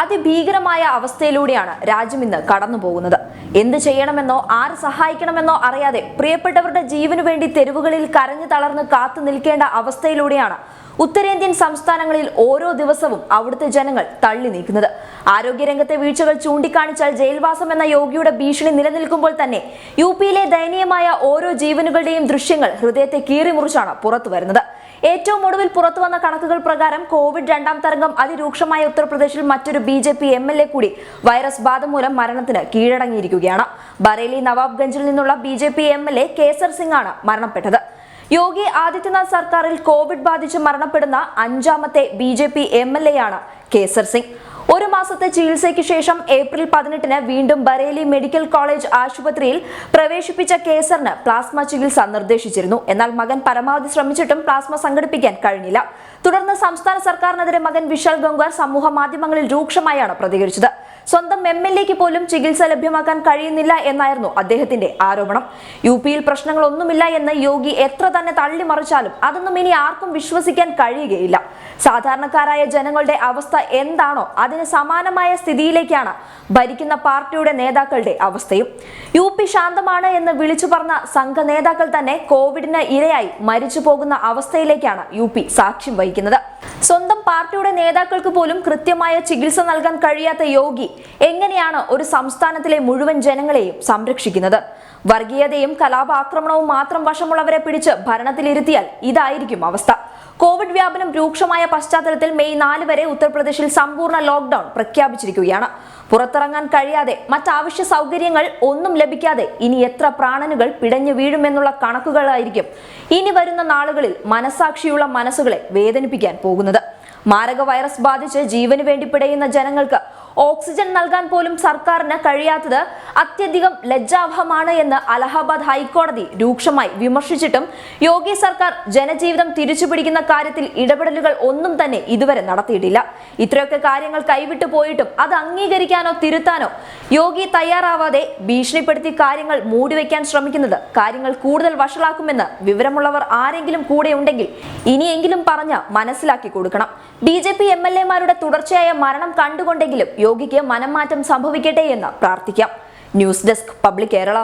അതിഭീകരമായ അവസ്ഥയിലൂടെയാണ് രാജ്യം ഇന്ന് കടന്നു പോകുന്നത്. എന്ത് ചെയ്യണമെന്നോ ആര് സഹായിക്കണമെന്നോ അറിയാതെ പ്രിയപ്പെട്ടവരുടെ ജീവനു വേണ്ടി തെരുവുകളിൽ കരഞ്ഞു തളർന്ന് കാത്തു നിൽക്കേണ്ട അവസ്ഥയിലൂടെയാണ് ഉത്തരേന്ത്യൻ സംസ്ഥാനങ്ങളിൽ ഓരോ ദിവസവും അവിടുത്തെ ജനങ്ങൾ തള്ളി നീക്കുന്നത്. ആരോഗ്യരംഗത്തെ വീഴ്ചകൾ ചൂണ്ടിക്കാണിച്ചാൽ ജയിൽവാസം എന്ന യോഗിയുടെ ഭീഷണി നിലനിൽക്കുമ്പോൾ തന്നെ യു പിയിലെ ദയനീയമായ ഓരോ ജീവനുകളുടെയും ദൃശ്യങ്ങൾ ഹൃദയത്തെ കീറിമുറിച്ചാണ് പുറത്തു വരുന്നത് ഏറ്റവും ഒടുവിൽ പുറത്തു വന്ന കണക്കുകൾ പ്രകാരം കോവിഡ് രണ്ടാം തരംഗം അതിരൂക്ഷമായ ഉത്തർപ്രദേശിൽ മറ്റൊരു B J P M L A കൂടി വൈറസ് ബാധ മൂലം മരണത്തിന് കീഴടങ്ങിയിരിക്കുകയാണ്. ബറേലി നവാബ്ഗഞ്ചിൽ നിന്നുള്ള B J P M L A Kesar Singh ആണ് മരണപ്പെട്ടത്. യോഗി ആദിത്യനാഥ് സർക്കാരിൽ കോവിഡ് ബാധിച്ച് മരണപ്പെടുന്ന അഞ്ചാമത്തെ B J P M L A ആണ് കേസർ സിംഗ്. ഒരു മാസത്തെ ചികിത്സയ്ക്ക് ശേഷം ഏപ്രിൽ പതിനെട്ടിന് വീണ്ടും ബറേലി മെഡിക്കൽ കോളേജ് ആശുപത്രിയിൽ പ്രവേശിപ്പിച്ച കേസറിന് പ്ലാസ്മ ചികിത്സ നിർദ്ദേശിച്ചിരുന്നു. എന്നാൽ മകൻ പരമാവധി ശ്രമിച്ചിട്ടും പ്ലാസ്മ സംഘടിപ്പിക്കാൻ കഴിഞ്ഞില്ല. തുടർന്ന് സംസ്ഥാന സർക്കാരിനെതിരെ മകൻ വിശാൽ ഗംഗ്വാർ സമൂഹ മാധ്യമങ്ങളിൽ രൂക്ഷമായാണ് പ്രതികരിച്ചത്. സ്വന്തം എം എൽ എക്ക് പോലും ചികിത്സ ലഭ്യമാക്കാൻ കഴിയുന്നില്ല എന്നായിരുന്നു അദ്ദേഹത്തിന്റെ ആരോപണം. യു പിയിൽ പ്രശ്നങ്ങളൊന്നുമില്ല എന്ന് യോഗി എത്ര തന്നെ തള്ളിമറിച്ചാലും അതൊന്നും ഇനി ആർക്കും വിശ്വസിക്കാൻ കഴിയുകയില്ല. സാധാരണക്കാരായ ജനങ്ങളുടെ അവസ്ഥ എന്താണോ അതിന് സമാനമായ സ്ഥിതിയിലേക്കാണ് ഭരിക്കുന്ന പാർട്ടിയുടെ നേതാക്കളുടെ അവസ്ഥയും. യു പി ശാന്തമാണ് എന്ന് വിളിച്ചു പറഞ്ഞ സംഘ നേതാക്കൾ തന്നെ കോവിഡിന് ഇരയായി മരിച്ചു പോകുന്ന അവസ്ഥയിലേക്കാണ് യു പി സാക്ഷ്യം വഹിക്കുന്നത്. സ്വന്തം പാർട്ടിയുടെ നേതാക്കൾക്ക് പോലും കൃത്യമായ ചികിത്സ നൽകാൻ കഴിയാത്ത യോഗി എങ്ങനെയാണ് ഒരു സംസ്ഥാനത്തിലെ മുഴുവൻ ജനങ്ങളെയും സംരക്ഷിക്കുന്നത്? വർഗീയതയും കലാപാക്രമണവും മാത്രം വശമുള്ളവരെ പിടിച്ച് ഭരണത്തിലിരുത്തിയാൽ ഇതായിരിക്കും അവസ്ഥ. കോവിഡ് വ്യാപനം രൂക്ഷമായ പശ്ചാത്തലത്തിൽ മെയ് നാല് വരെ ഉത്തർപ്രദേശിൽ സമ്പൂർണ ലോക്ഡൌൺ പ്രഖ്യാപിച്ചിരിക്കുകയാണ്. പുറത്തിറങ്ങാൻ കഴിയാതെ മറ്റാവശ്യ സൗകര്യങ്ങൾ ഒന്നും ലഭിക്കാതെ ഇനി എത്ര പ്രാണനുകൾ പിടഞ്ഞു വീഴുമെന്നുള്ള കണക്കുകളായിരിക്കും ഇനി വരുന്ന നാളുകളിൽ മനസാക്ഷിയുള്ള മനസ്സുകളെ വേദനിപ്പിക്കാൻ പോകുന്നത്. മാരക വൈറസ് ബാധിച്ച് ജീവന് വേണ്ടി പിടയുന്ന ജനങ്ങൾക്ക് ഓക്സിജൻ നൽകാൻ പോലും സർക്കാരിന് കഴിയാത്തത് അത്യധികം ലജ്ജാവഹമാണ് എന്ന് അലഹബാദ് ഹൈക്കോടതി രൂക്ഷമായി വിമർശിച്ചിട്ടും യോഗി സർക്കാർ ജനജീവിതം തിരിച്ചുപിടിക്കുന്ന കാര്യത്തിൽ ഇടപെടലുകൾ ഒന്നും തന്നെ ഇതുവരെ നടത്തിയിട്ടില്ല. ഇത്രയൊക്കെ കാര്യങ്ങൾ കൈവിട്ടു പോയിട്ടും അത് അംഗീകരിക്കാനോ തിരുത്താനോ യോഗി തയ്യാറാവാതെ ഭീഷണിപ്പെടുത്തി കാര്യങ്ങൾ മൂടിവെക്കാൻ ശ്രമിക്കുന്നത് കാര്യങ്ങൾ കൂടുതൽ വഷളാക്കുമെന്ന് വിവരമുള്ളവർ ആരെങ്കിലും കൂടെ ഉണ്ടെങ്കിൽ ഇനിയെങ്കിലും പറഞ്ഞ് മനസ്സിലാക്കി കൊടുക്കണം. B J P M L എമാരുടെ തുടർച്ചയായ മരണം കണ്ടുകൊണ്ടെങ്കിലും യോഗിക്ക് മനംമാറ്റം സംഭവിക്കട്ടെ എന്ന് പ്രാർത്ഥിക്കാം. News desk public Kerala.